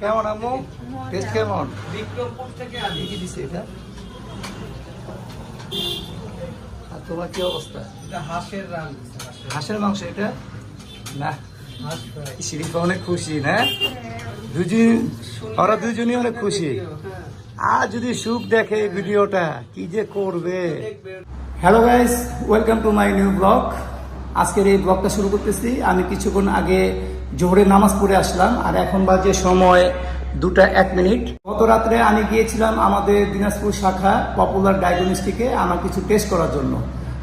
কেমন আম্মু? টেস্ট কেমন? বিক্রমপুর থেকে আনি কি দিছে এটা? আর তোমার কি অবস্থা? এটা হাঁসের রান হাঁসের। হাঁসের মাংস এটা? না। শিরিফা অনেক খুশি না? দুজন ওরা দুজনই অনেক খুশি। হ্যাঁ। আর যদি সুখ দেখে ভিডিওটা কি যে করবে? Hello guys welcome to my new vlog আজকের এই ব্লগটা শুরু করতেছি। আমি কিছুক্ষণ আগে জোহরের নামাজ পড়ে আসলাম, আর এখন বাজে সময় দুটা এক মিনিট। গত রাত্রে আমি গিয়েছিলাম আমাদের দিনাজপুর শাখা পপুলার ডায়াগনস্টিকে আমার কিছু টেস্ট করার জন্য।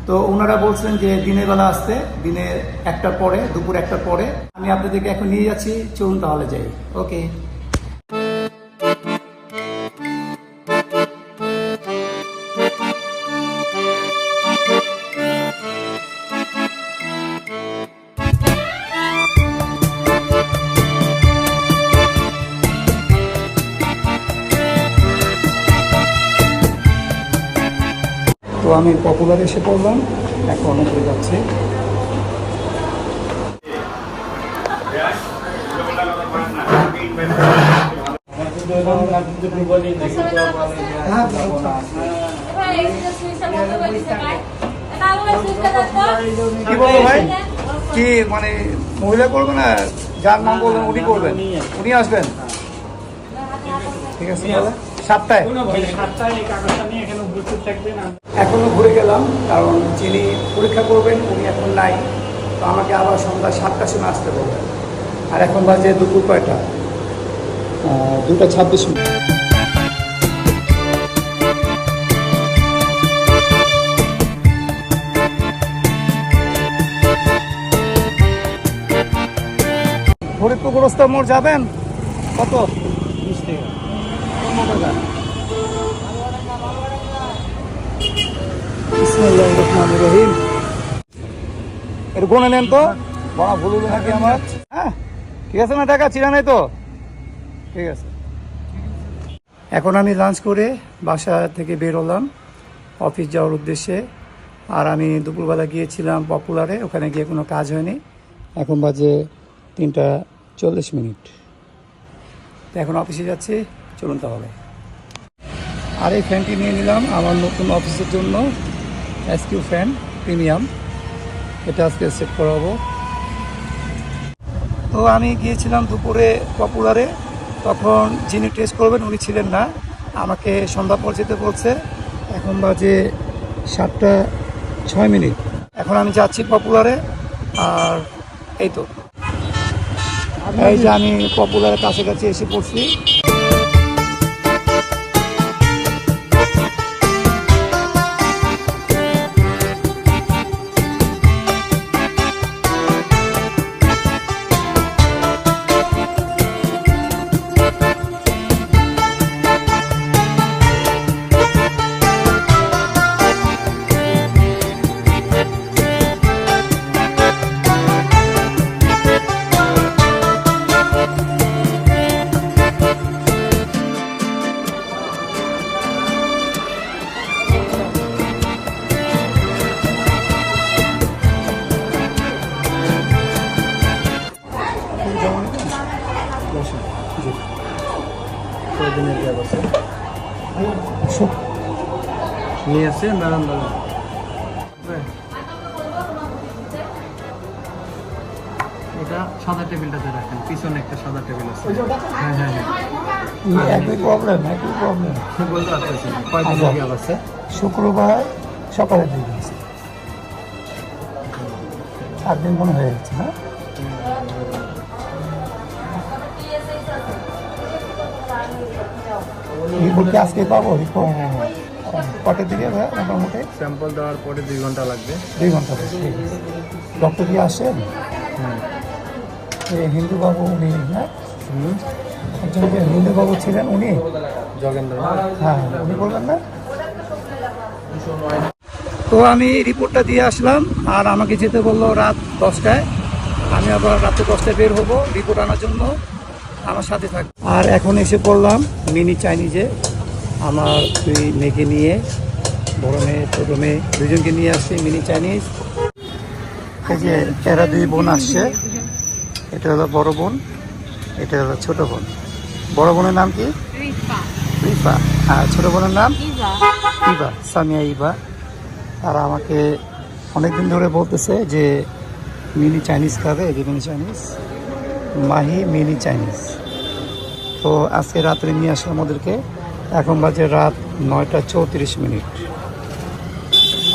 তো ওনারা বলছিলেন যে দিনের বেলা আসতে, দিনের একটার পরে, দুপুর একটার পরে। আমি আপনাদেরকে এখন নিয়ে যাচ্ছি, চলুন তাহলে যাই। ওকে। আমি পপুলার এসে পড়লাম, এখন উপরে যাচ্ছি। হ্যাঁ কি বলব ভাই? কি মানে মহিলা করবে না? যার নাম বলবেন উনি করবেন। উনি আসবেন? ঠিক আছে সাতটায়? এখনও ঘুরে গেলাম কারণ যিনি পরীক্ষা করবেন উনি এখন নাই। তো আমাকে আবার সন্ধ্যা সাতটার সময় আসতে বলবেন। আর এখন বাজে দুপুর কয়টা? দুটা ছাব্বিশ মিনিট। ফরিদপুর গোরস্ত মোড় যাবেন? কত? রহিম। এর নেন তো। ভুল আমার? হ্যাঁ ঠিক আছে না টাকা? নাই তো? ঠিক আছে। এখন আমি লাঞ্চ করে বাসা থেকে বের হলাম, অফিস যাওয়ার উদ্দেশ্যে। আর আমি দুপুরবেলা গিয়েছিলাম পপুলারে, ওখানে গিয়ে কোনো কাজ হয়নি। এখন বাজে তিনটা চল্লিশ মিনিট। তো এখন অফিসে যাচ্ছি, চলুন তাহলে। আর এই ফ্যানটি নিয়ে নিলাম, আমার নতুন অফিসের জন্য এসকিউ ফ্যান প্রিমিয়াম এটা আজকে সেট করাবো। তো আমি গিয়েছিলাম দুপুরে পপুলারে, তখন যিনি টেস্ট করবেন উনি ছিলেন না, আমাকে সন্ধ্যা পর যেতে বলছে। এখন বাজে সাতটা ছয় মিনিট। এখন আমি যাচ্ছি পপুলারে, আর এই তো। এই যে আমি পপুলারের কাছাকাছি এসে পড়ছি। নিয়ে আসছে ম্যাডাম দাদা এটা সাদা টেবিলটাতে রাখেন পিছনে একটা সাদা টেবিল আছে। হ্যাঁ হ্যাঁ হ্যাঁ। একই প্রবলেম একই প্রবলেম বলতে পারতেছি কয়দিন আচ্ছা। আগে আছে শুক্রবার সকালের দিকে আছে সাত দিন মনে হয়ে যাচ্ছে না রিপোর্ট কি আজকে পাবো? রিপোর্ট কটার দিকে ভাই মোটামুটি? স্যাম্পল দেওয়ার পরে দুই ঘণ্টা লাগবে। দুই ঘণ্টা আছে। ডক্টর কি আসেন? হিন্দু বাবু উনি না একজন যে হিন্দু বাবু ছিলেন উনি? যোগেন্দ্র হ্যাঁ উনি বলবেন না? তো আমি রিপোর্টটা দিয়ে আসলাম আর আমাকে যেতে বলল রাত দশটায়। আমি আবার রাতে দশটায় বের হব রিপোর্ট আনার জন্য। আমার সাথে থাক। আর এখন এসে পড়লাম মিনি চাইনিজে। আমার দুই মেয়েকে নিয়ে বড় মেয়ে ছোটো মেয়ে দুজনকে নিয়ে আসছি মিনি চাইনিজ। এই যে এরা দুই বোন আসছে এটা হলো বড় বোন এটা হলো ছোট বোন। বড় বোনের নাম কি? রিফা। আর ছোট বোনের নাম? ইবা সামিয়া ইবা তারা আমাকে অনেকদিন ধরে বলতেছে যে মিনি চাইনিজ খাবে এই যে mini Chinese. Mahi mini Chinese. তো আজকে রাত্রে নিয়ে আসলাম ওদেরকে। এখন বাজে রাত নয়টা চৌত্রিশ মিনিট।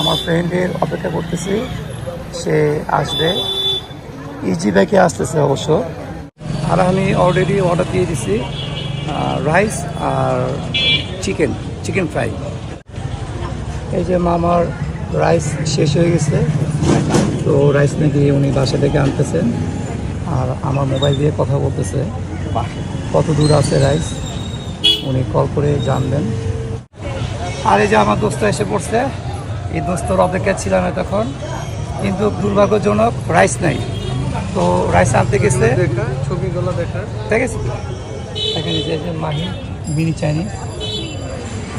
আমার ফ্রেন্ডের অপেক্ষা করতেছি, সে আসবে। ইজি ব্যাকে আসতেছে অবশ্য। আর আমি অলরেডি অর্ডার দিয়ে দিছি রাইস আর চিকেন চিকেন ফ্রাই এই যে মামার রাইস শেষ হয়ে গেছে। তো রাইস নাকি উনি বাসা থেকে আনতেছেন। আর আমার মোবাইল দিয়ে কথা বলতেছে। কত দূর আছে রাইস উনি কল করে জানবেন আর এই যে আমার দোস্ত এসে পড়ছে, এই দোস্তর অপেক্ষা ছিলাম তখন কিন্তু দুর্ভাগ্যজনক রাইস নাই। তো রাইস আনতে গেছে। ছবিগুলো দেখা ঠিক আছে? এখানে যে মাহি মিনি চাইনিজ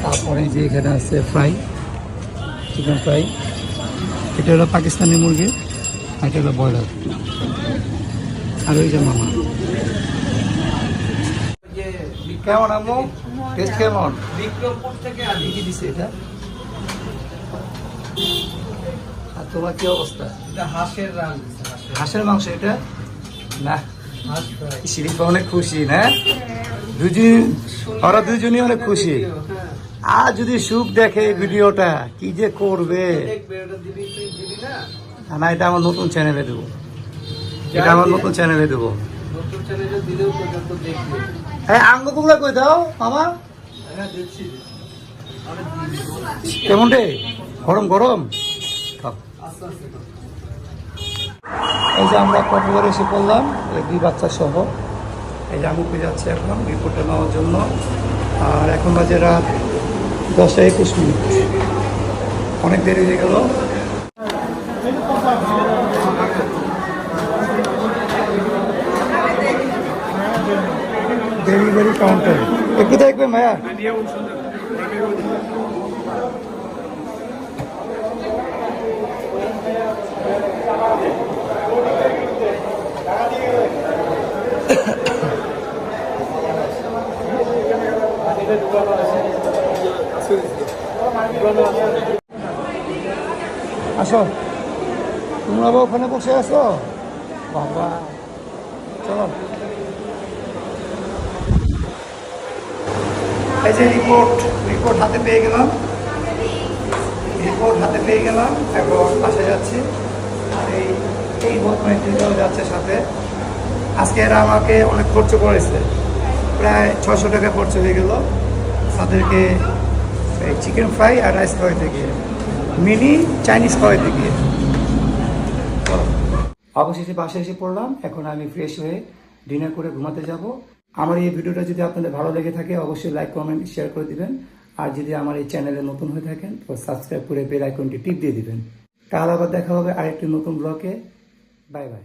তারপরে যে এখানে আছে ফ্রাই চিকেন ফ্রাই এটা হলো পাকিস্তানি মুরগি, আর এটা হলো ব্রয়লার আর ওই যে মামা। কেমন আম্মু? টেস্ট কেমন? বিক্রমপুর থেকে আনি কি দিছে এটা? আর তোমার কি অবস্থা? এটা হাঁসের রান হাঁসের মাংস এটা? না। শিরিফা অনেক খুশি না? দুজন ওরা দুজনই অনেক খুশি। আর যদি সুখ দেখে ভিডিওটা কি যে করবে? দেখবে ওটা দিবি তুই দিবি না। না এটা আমার নতুন চ্যানেলে দেবো। এটা আমার নতুন চ্যানেলে দেবো। হ্যাঁ আঙ্গুগুলো কই দাও মামা? হ্যাঁ আমি কেমন রে? গরম গরম। এই যে আমরা কক্সবাজারে এসে পড়লাম দুই বাচ্চা সহ। এই যে আমুকে যাচ্ছে এখন রিপোর্টে নেওয়ার জন্য। আর এখন বাজে রাত দশটা একুশ মিনিট। অনেক দেরি হয়ে গেল। ডেলিভারি কাউন্টার একটু দেখবেন ভাইয়া আসো। তোমরা আবার ওখানে বসে আছো? বাবা। চলো। এই যে রিপোর্ট রিপোর্ট হাতে পেয়ে গেলাম। রিপোর্ট হাতে পেয়ে গেলাম, এখন বাসা যাচ্ছি। আর এই এই বদমাইটিটাও যাচ্ছে সাথে। আজকে এরা আমাকে অনেক খরচ করেছে। প্রায় ছশো টাকা খরচ হয়ে গেল। তাদেরকে এই চিকেন ফ্রাই আর রাইস খাওয়াইতে গিয়ে। মিনি চাইনিজ খাওয়াইতে তো, অবশেষে বাসে এসে পড়লাম। এখন আমি ফ্রেশ হয়ে ডিনার করে ঘুমাতে যাব। আমার এই ভিডিওটা যদি আপনাদের ভালো লেগে থাকে, অবশ্যই লাইক কমেন্ট শেয়ার করে দিবেন। আর যদি আমার এই চ্যানেলে নতুন হয়ে থাকেন, তো সাবস্ক্রাইব করে বেল আইকনটি টিপ দিয়ে দিবেন। কাল আবার দেখা হবে আরেকটি নতুন ব্লকে বাই বাই